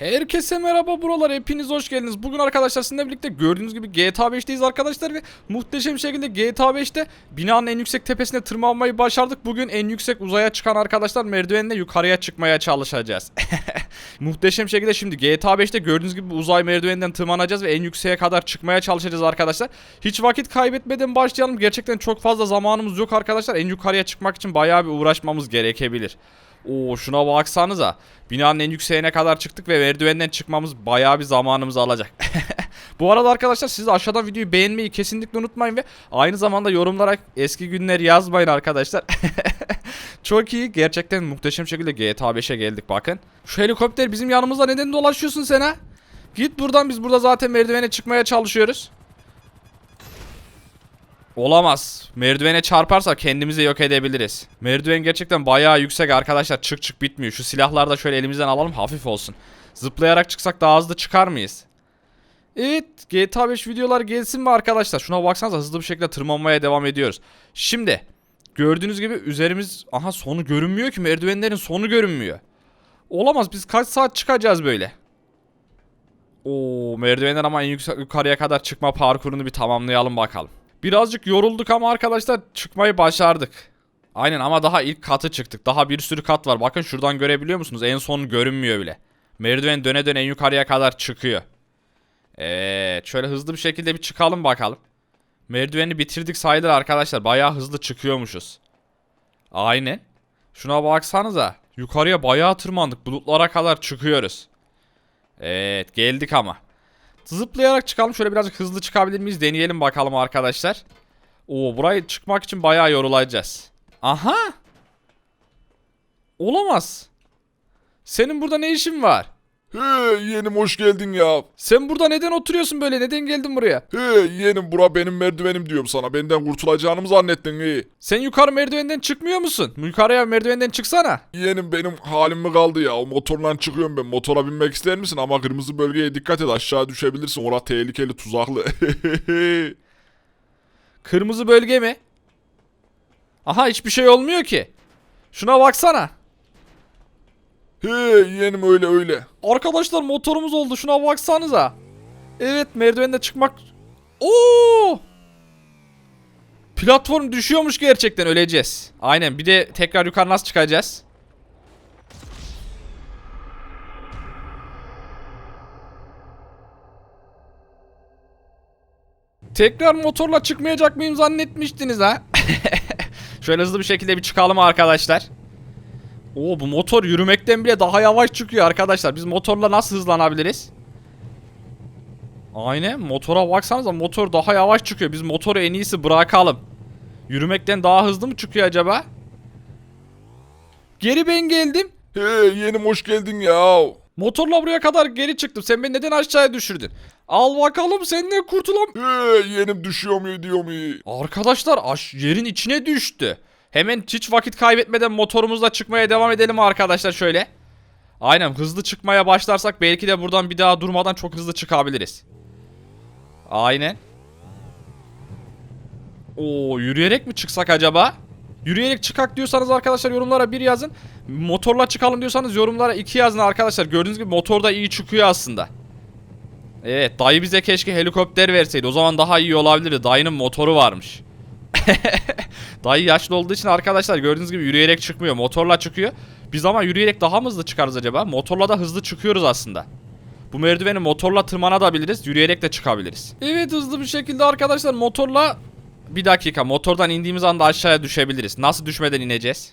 Herkese merhaba buralar hepiniz hoş geldiniz. Bugün arkadaşlar sizinle birlikte gördüğünüz gibi GTA 5'teyiz arkadaşlar ve muhteşem şekilde GTA 5'te binanın en yüksek tepesine tırmanmayı başardık. Bugün en yüksek uzaya çıkan arkadaşlar merdivenle yukarıya çıkmaya çalışacağız. muhteşem şekilde şimdi GTA 5'te gördüğünüz gibi uzay merdiveninden tırmanacağız ve en yükseğe kadar çıkmaya çalışacağız arkadaşlar. Hiç vakit kaybetmeden başlayalım. Gerçekten çok fazla zamanımız yok arkadaşlar. En yukarıya çıkmak için bayağı bir uğraşmamız gerekebilir. Oo şuna baksanıza. Binanın en yükseğine kadar çıktık ve merdivenden çıkmamız bayağı bir zamanımızı alacak. Bu arada arkadaşlar siz de aşağıdan videoyu beğenmeyi kesinlikle unutmayın ve aynı zamanda yorumlara eski günler yazmayın arkadaşlar. Çok iyi. Gerçekten muhteşem şekilde GTA 5'e geldik bakın. Şu helikopter bizim yanımızda neden dolaşıyorsun sen ha? Git buradan biz burada zaten merdivene çıkmaya çalışıyoruz. Olamaz. Merdivene çarparsa kendimizi yok edebiliriz. Merdiven gerçekten bayağı yüksek arkadaşlar. Çık çık bitmiyor. Şu silahları da şöyle elimizden alalım hafif olsun. Zıplayarak çıksak daha hızlı çıkar mıyız? Evet GTA 5 videolar gelsin mi arkadaşlar? Şuna baksanıza hızlı bir şekilde tırmanmaya devam ediyoruz. Şimdi gördüğünüz gibi üzerimiz... Aha sonu görünmüyor ki merdivenlerin sonu görünmüyor. Olamaz biz kaç saat çıkacağız böyle? Oo merdivenden ama en yüksek yukarıya kadar çıkma parkurunu bir tamamlayalım bakalım. Birazcık yorulduk ama arkadaşlar çıkmayı başardık. Aynen ama daha ilk katı çıktık. Daha bir sürü kat var. Bakın şuradan görebiliyor musunuz? En son görünmüyor bile. Merdiven döne döne en yukarıya kadar çıkıyor. Evet şöyle hızlı bir şekilde bir çıkalım bakalım. Merdiveni bitirdik sayılır arkadaşlar. Bayağı hızlı çıkıyormuşuz. Aynen. Şuna baksanıza. Yukarıya bayağı tırmandık. Bulutlara kadar çıkıyoruz. Evet geldik ama. Zıplayarak çıkalım. Şöyle birazcık hızlı çıkabilir miyiz? Deneyelim bakalım arkadaşlar. Oo burayı çıkmak için bayağı yorulacağız. Aha. Olamaz. Senin burada ne işin var? Hey yeğenim hoş geldin ya. Sen burada neden oturuyorsun böyle? Neden geldin buraya? Hey yeğenim bura benim merdivenim diyorum sana. Benden kurtulacağını mı zannettin iyi? Sen yukarı merdivenden çıkmıyor musun? Yukarıya merdivenden çıksana. Yeğenim benim halim mi kaldı ya? O motorla çıkıyorum ben. Motora binmek ister misin? Ama kırmızı bölgeye dikkat et aşağı düşebilirsin. Orası tehlikeli tuzaklı. Kırmızı bölge mi? Aha hiçbir şey olmuyor ki. Şuna baksana. Hey yeğenim öyle öyle. Arkadaşlar motorumuz oldu. Şuna baksanıza. Evet merdivende çıkmak. Oo! Platform düşüyormuş gerçekten öleceğiz. Aynen bir de tekrar yukarı nasıl çıkacağız? Tekrar motorla çıkmayacak mıyım zannetmiştiniz ha? Şöyle hızlı bir şekilde bir çıkalım arkadaşlar. Oo bu motor yürümekten bile daha yavaş çıkıyor arkadaşlar. Biz motorla nasıl hızlanabiliriz? Aynen motora baksanıza motor daha yavaş çıkıyor. Biz motoru en iyisi bırakalım. Yürümekten daha hızlı mı çıkıyor acaba? Geri ben geldim. Hey yeğenim hoş geldin ya. Motorla buraya kadar geri çıktım. Sen beni neden aşağıya düşürdün? Al bakalım senden kurtulam. Hey yeğenim düşüyor mu diyor mu? Arkadaşlar aş yerin içine düştü. Hemen hiç vakit kaybetmeden motorumuzla çıkmaya devam edelim arkadaşlar şöyle. Aynen hızlı çıkmaya başlarsak belki de buradan bir daha durmadan çok hızlı çıkabiliriz. Aynen. Oo yürüyerek mi çıksak acaba? Yürüyerek çıkak diyorsanız arkadaşlar yorumlara bir yazın. Motorla çıkalım diyorsanız yorumlara iki yazın arkadaşlar. Gördüğünüz gibi motor da iyi çıkıyor aslında. Evet dayı bize keşke helikopter verseydi. O zaman daha iyi olabilirdi. Dayının motoru varmış. Dayı yaşlı olduğu için arkadaşlar gördüğünüz gibi yürüyerek çıkmıyor. Motorla çıkıyor. Biz ama yürüyerek daha mı hızlı çıkarız acaba? Motorla da hızlı çıkıyoruz aslında. Bu merdiveni motorla tırmanabiliriz. Yürüyerek de çıkabiliriz. Evet hızlı bir şekilde arkadaşlar motorla... Bir dakika motordan indiğimiz anda aşağıya düşebiliriz. Nasıl düşmeden ineceğiz?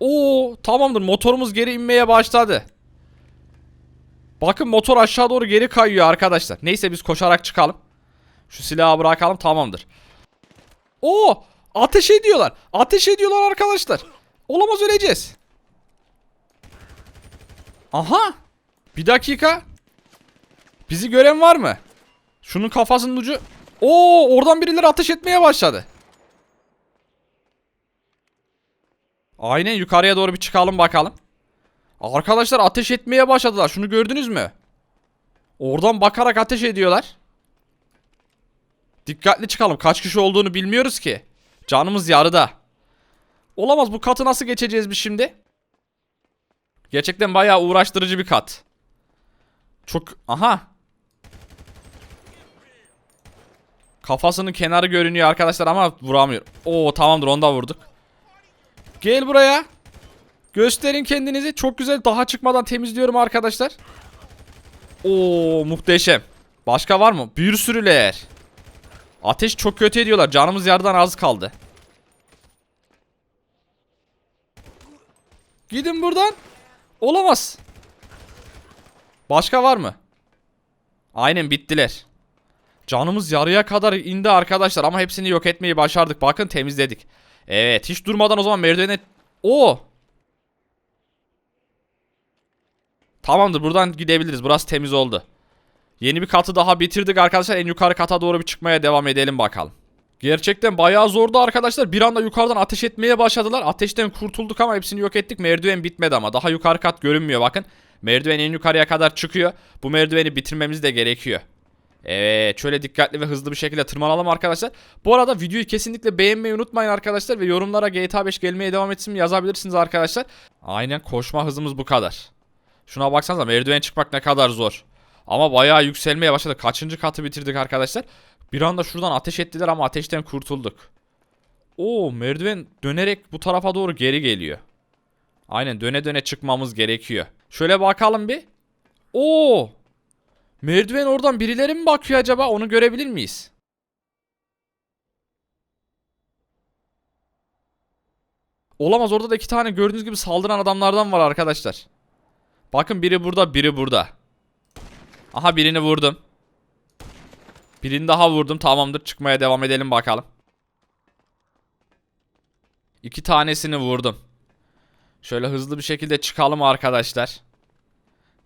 Oo tamamdır motorumuz geri inmeye başladı. Bakın motor aşağı doğru geri kayıyor arkadaşlar. Neyse biz koşarak çıkalım. Şu silahı bırakalım tamamdır. Oo ateş ediyorlar. Ateş ediyorlar arkadaşlar. Olamaz öleceğiz. Aha. Bir dakika. Bizi gören var mı? Şunun kafasının ucu. Oo oradan birileri ateş etmeye başladı. Aynen yukarıya doğru bir çıkalım bakalım. Arkadaşlar ateş etmeye başladılar. Şunu gördünüz mü? Oradan bakarak ateş ediyorlar. Dikkatli çıkalım. Kaç kişi olduğunu bilmiyoruz ki. Canımız yarıda. Olamaz bu katı nasıl geçeceğiz biz şimdi? Gerçekten bayağı uğraştırıcı bir kat. Çok aha. Kafasının kenarı görünüyor arkadaşlar ama vuramıyor. Oo tamamdır onu da vurduk. Gel buraya. Gösterin kendinizi. Çok güzel. Daha çıkmadan temizliyorum arkadaşlar. Oo muhteşem. Başka var mı? Bir sürüler. Ateş çok kötü ediyorlar. Canımız yarıdan az kaldı. Gidin buradan. Olamaz. Başka var mı? Aynen bittiler. Canımız yarıya kadar indi arkadaşlar ama hepsini yok etmeyi başardık. Bakın temizledik. Evet hiç durmadan o zaman merdivene... Oo. Tamamdır buradan gidebiliriz. Burası temiz oldu. Yeni bir katı daha bitirdik arkadaşlar. En yukarı kata doğru bir çıkmaya devam edelim bakalım. Gerçekten bayağı zordu arkadaşlar. Bir anda yukarıdan ateş etmeye başladılar. Ateşten kurtulduk ama hepsini yok ettik. Merdiven bitmedi ama. Daha yukarı kat görünmüyor bakın. Merdiven en yukarıya kadar çıkıyor. Bu merdiveni bitirmemiz de gerekiyor. Evet şöyle dikkatli ve hızlı bir şekilde tırmanalım arkadaşlar. Bu arada videoyu kesinlikle beğenmeyi unutmayın arkadaşlar. Ve yorumlara GTA 5 gelmeye devam etsin yazabilirsiniz arkadaşlar. Aynen koşma hızımız bu kadar. Şuna baksanıza merdiven çıkmak ne kadar zor. Ama bayağı yükselmeye başladı. Kaçıncı katı bitirdik arkadaşlar. Bir anda şuradan ateş ettiler ama ateşten kurtulduk. Oo merdiven dönerek bu tarafa doğru geri geliyor. Aynen döne döne çıkmamız gerekiyor. Şöyle bakalım bir. Oo merdiven oradan birileri mi bakıyor acaba? Onu görebilir miyiz? Olamaz orada da iki tane gördüğünüz gibi saldıran adamlardan var arkadaşlar. Bakın biri burada biri burada. Aha birini vurdum. Birini daha vurdum. Tamamdır. Çıkmaya devam edelim bakalım. İki tanesini vurdum. Şöyle hızlı bir şekilde çıkalım arkadaşlar.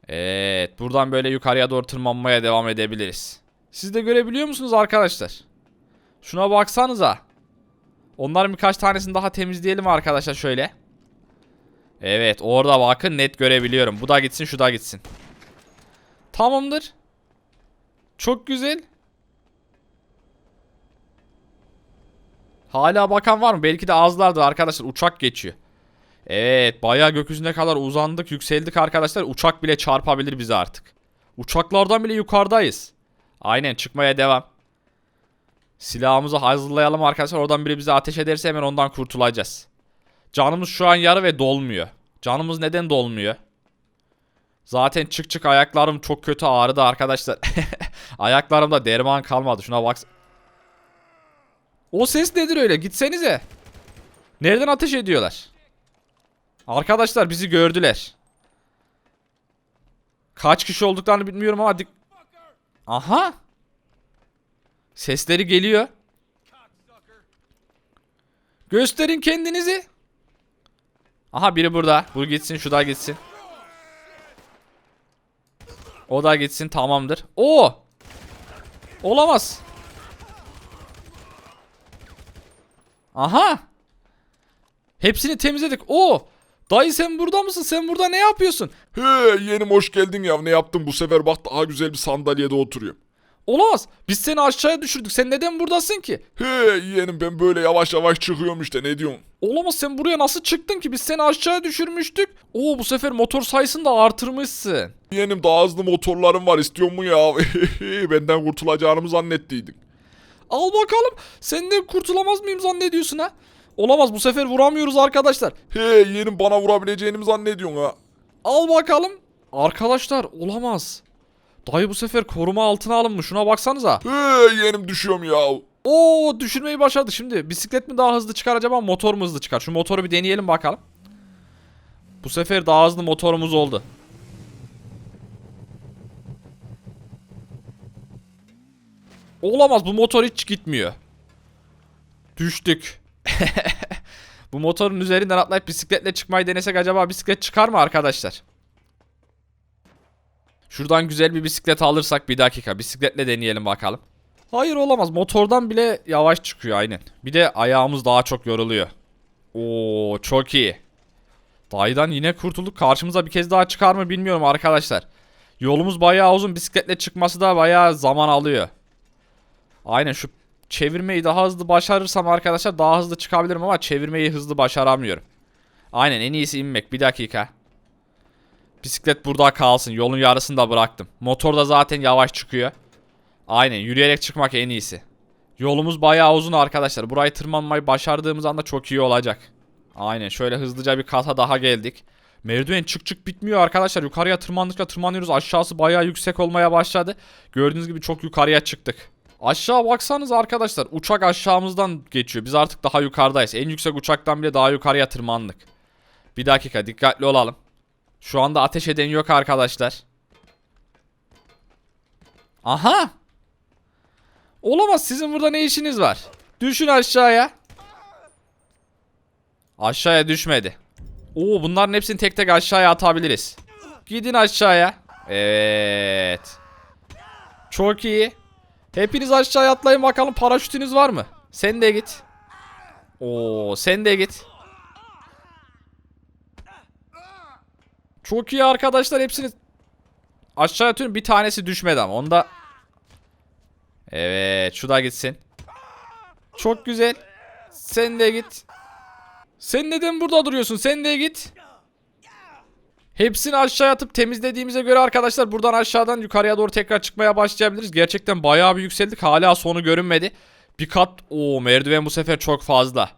Evet. Buradan böyle yukarıya doğru tırmanmaya devam edebiliriz. Siz de görebiliyor musunuz arkadaşlar? Şuna baksanıza. Onların birkaç tanesini daha temizleyelim arkadaşlar şöyle. Evet orada bakın net görebiliyorum. Bu da gitsin şu da gitsin. Tamamdır. Çok güzel. Hala bakan var mı? Belki de azlardır arkadaşlar. Uçak geçiyor. Evet bayağı gökyüzüne kadar uzandık yükseldik arkadaşlar. Uçak bile çarpabilir bizi artık. Uçaklardan bile yukarıdayız. Aynen çıkmaya devam. Silahımızı hazırlayalım arkadaşlar. Oradan biri bize ateş ederse hemen ondan kurtulacağız. Canımız şu an yarı ve dolmuyor. Canımız neden dolmuyor? Zaten çık çık ayaklarım çok kötü ağrıdı arkadaşlar. Ayaklarımda derman kalmadı. Şuna bak. O ses nedir öyle? Gitsenize. Nereden ateş ediyorlar? Arkadaşlar bizi gördüler. Kaç kişi olduklarını bilmiyorum ama dik... Aha. Sesleri geliyor. Gösterin kendinizi. Aha biri burada. Bu gitsin şu da gitsin. O da gitsin tamamdır. Oo. Olamaz. Aha. Hepsini temizledik. Oo. Dayı sen burada mısın? Sen burada ne yapıyorsun? He yeğenim hoş geldin ya. Ne yaptın bu sefer bak daha güzel bir sandalyede oturuyorum. Olamaz. Biz seni aşağıya düşürdük. Sen neden buradasın ki? He yeğenim ben böyle yavaş yavaş çıkıyorum işte ne diyorsun? Olamaz sen buraya nasıl çıktın ki? Biz seni aşağıya düşürmüştük. Oo bu sefer motor sayısını da artırmışsın. Yeğenim daha hızlı motorlarım var istiyor mu ya? Benden kurtulacağımı zannettiydin. Al bakalım. Senden kurtulamaz mıyım zannediyorsun ha? Olamaz bu sefer vuramıyoruz arkadaşlar. He yeğenim bana vurabileceğini mi zannediyorsun ha? Al bakalım. Arkadaşlar olamaz. Dayı bu sefer koruma altına alınmış. Şuna baksanıza. He yeğenim düşüyorum ya. Oo düşürmeyi başardı. Şimdi bisiklet mi daha hızlı çıkar acaba motor mu hızlı çıkar? Şu motoru bir deneyelim bakalım. Bu sefer daha hızlı motorumuz oldu. Olamaz bu motor hiç gitmiyor. Düştük. bu motorun üzerinden atlayıp bisikletle çıkmayı denesek acaba bisiklet çıkar mı arkadaşlar? Şuradan güzel bir bisiklet alırsak bir dakika bisikletle deneyelim bakalım. Hayır olamaz motordan bile yavaş çıkıyor aynen. Bir de ayağımız daha çok yoruluyor. Oo çok iyi. Dayıdan yine kurtulduk. Karşımıza bir kez daha çıkar mı bilmiyorum arkadaşlar. Yolumuz bayağı uzun. Bisikletle çıkması da bayağı zaman alıyor. Aynen şu çevirmeyi daha hızlı başarırsam arkadaşlar daha hızlı çıkabilirim ama çevirmeyi hızlı başaramıyorum. Aynen en iyisi inmek. Bir dakika. Bisiklet burada kalsın. Yolun yarısında bıraktım. Motor da zaten yavaş çıkıyor. Aynen yürüyerek çıkmak en iyisi. Yolumuz bayağı uzun arkadaşlar. Burayı tırmanmayı başardığımız anda çok iyi olacak. Aynen şöyle hızlıca bir kata daha geldik. Merdiven çık çık bitmiyor arkadaşlar. Yukarıya tırmandıkça tırmanıyoruz. Aşağısı bayağı yüksek olmaya başladı. Gördüğünüz gibi çok yukarıya çıktık. Aşağı baksanız arkadaşlar uçak aşağımızdan geçiyor. Biz artık daha yukarıdayız. En yüksek uçaktan bile daha yukarıya tırmandık. Bir dakika dikkatli olalım. Şu anda ateş eden yok arkadaşlar. Aha! Olamaz sizin burada ne işiniz var? Düşün aşağıya. Aşağıya düşmedi. Oo bunların hepsini tek tek aşağıya atabiliriz. Gidin aşağıya. Evet. Çok iyi. Hepiniz aşağıya atlayın bakalım paraşütünüz var mı? Sen de git. Oo sen de git. Çok iyi arkadaşlar hepsini aşağı atıyorum bir tanesi düşmedi ama onda Evet şu da gitsin. Çok güzel. Sen de git. Sen neden burada duruyorsun? Sen de git. Hepsini aşağı atıp temizlediğimize göre arkadaşlar buradan aşağıdan yukarıya doğru tekrar çıkmaya başlayabiliriz. Gerçekten bayağı bir yükseldik. Hala sonu görünmedi. Bir kat. Oo merdiven bu sefer çok fazla.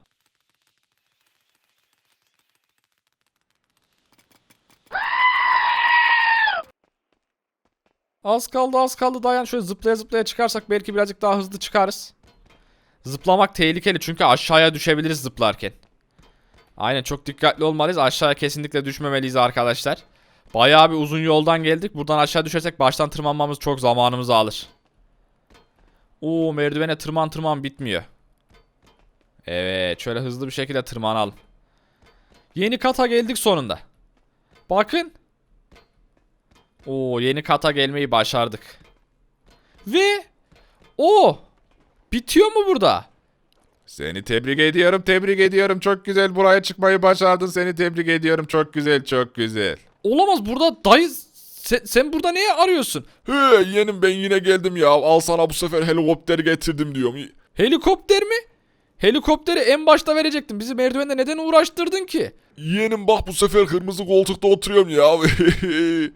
Az kaldı az kaldı dayan şöyle zıplaya zıplaya çıkarsak belki birazcık daha hızlı çıkarız. Zıplamak tehlikeli çünkü aşağıya düşebiliriz zıplarken. Aynen çok dikkatli olmalıyız. Aşağıya kesinlikle düşmemeliyiz arkadaşlar. Bayağı bir uzun yoldan geldik. Buradan aşağı düşersek baştan tırmanmamız çok zamanımızı alır. Oo merdivene tırman tırman bitmiyor. Evet şöyle hızlı bir şekilde tırmanalım. Yeni kata geldik sonunda. Bakın. Oo yeni kata gelmeyi başardık. Ve o bitiyor mu burada? Seni tebrik ediyorum, tebrik ediyorum. Çok güzel buraya çıkmayı başardın. Seni tebrik ediyorum. Çok güzel, çok güzel. Olamaz burada dayı sen, sen burada neye arıyorsun? He yeğenim ben yine geldim ya. Al sana bu sefer helikopter getirdim diyorum. Helikopter mi? Helikopteri en başta verecektin. Bizi merdivende neden uğraştırdın ki? Yeğenim bak bu sefer kırmızı koltukta oturuyorum ya.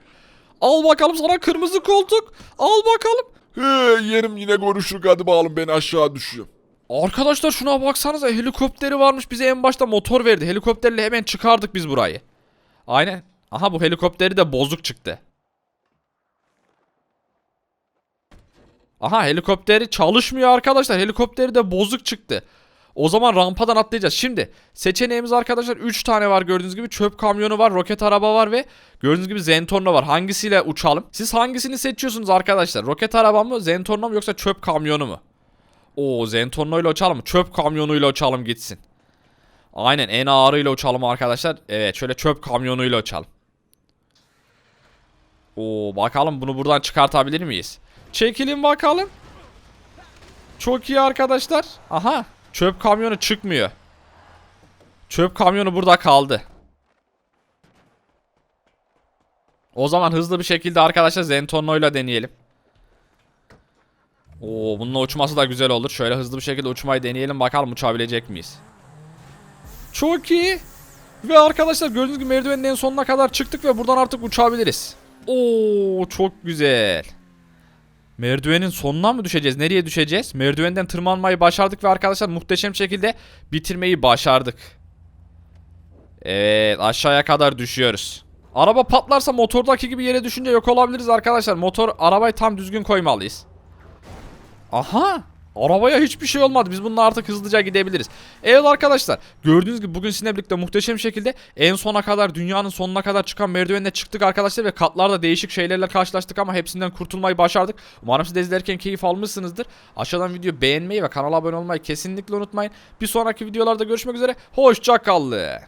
Al bakalım sana kırmızı koltuk. Al bakalım. He yeğenim yine görüşürük hadi bakalım ben aşağı düşüyorum. Arkadaşlar şuna baksanıza helikopteri varmış bize en başta motor verdi. Helikopterle hemen çıkardık biz burayı. Aynen. Aha bu helikopteri de bozuk çıktı. Aha helikopteri çalışmıyor arkadaşlar. Helikopteri de bozuk çıktı. O zaman rampadan atlayacağız. Şimdi seçeneğimiz arkadaşlar 3 tane var gördüğünüz gibi. Çöp kamyonu var, roket araba var ve gördüğünüz gibi Zentorno var. Hangisiyle uçalım? Siz hangisini seçiyorsunuz arkadaşlar? Roket araba mı, Zentorno mu yoksa çöp kamyonu mu? Oo Zentorno ile uçalım. Çöp kamyonuyla uçalım gitsin. Aynen en ağırıyla uçalım arkadaşlar. Evet şöyle çöp kamyonuyla uçalım. Oo bakalım bunu buradan çıkartabilir miyiz? Çekilin bakalım. Çok iyi arkadaşlar. Aha çöp kamyonu çıkmıyor. Çöp kamyonu burada kaldı. O zaman hızlı bir şekilde arkadaşlar Zentorno ile deneyelim. Oo bununla uçması da güzel olur. Şöyle hızlı bir şekilde uçmayı deneyelim bakalım uçabilecek miyiz? Çok iyi. Ve arkadaşlar gördüğünüz gibi merdivenin en sonuna kadar çıktık ve buradan artık uçabiliriz. Oo çok güzel. Merdivenin sonuna mı düşeceğiz? Nereye düşeceğiz? Merdivenden tırmanmayı başardık ve arkadaşlar muhteşem şekilde bitirmeyi başardık. Evet aşağıya kadar düşüyoruz. Araba patlarsa motordaki gibi yere düşünce yok olabiliriz arkadaşlar. Motor arabayı tam düzgün koymalıyız. Aha. Arabaya hiçbir şey olmadı. Biz bununla artık hızlıca gidebiliriz. Evet arkadaşlar. Gördüğünüz gibi bugün sizinle birlikte muhteşem şekilde en sona kadar dünyanın sonuna kadar çıkan merdivenle çıktık arkadaşlar ve katlarda değişik şeylerle karşılaştık ama hepsinden kurtulmayı başardık. Umarım siz de izlerken keyif almışsınızdır. Aşağıdan videoyu beğenmeyi ve kanala abone olmayı kesinlikle unutmayın. Bir sonraki videolarda görüşmek üzere. Hoşçakalın.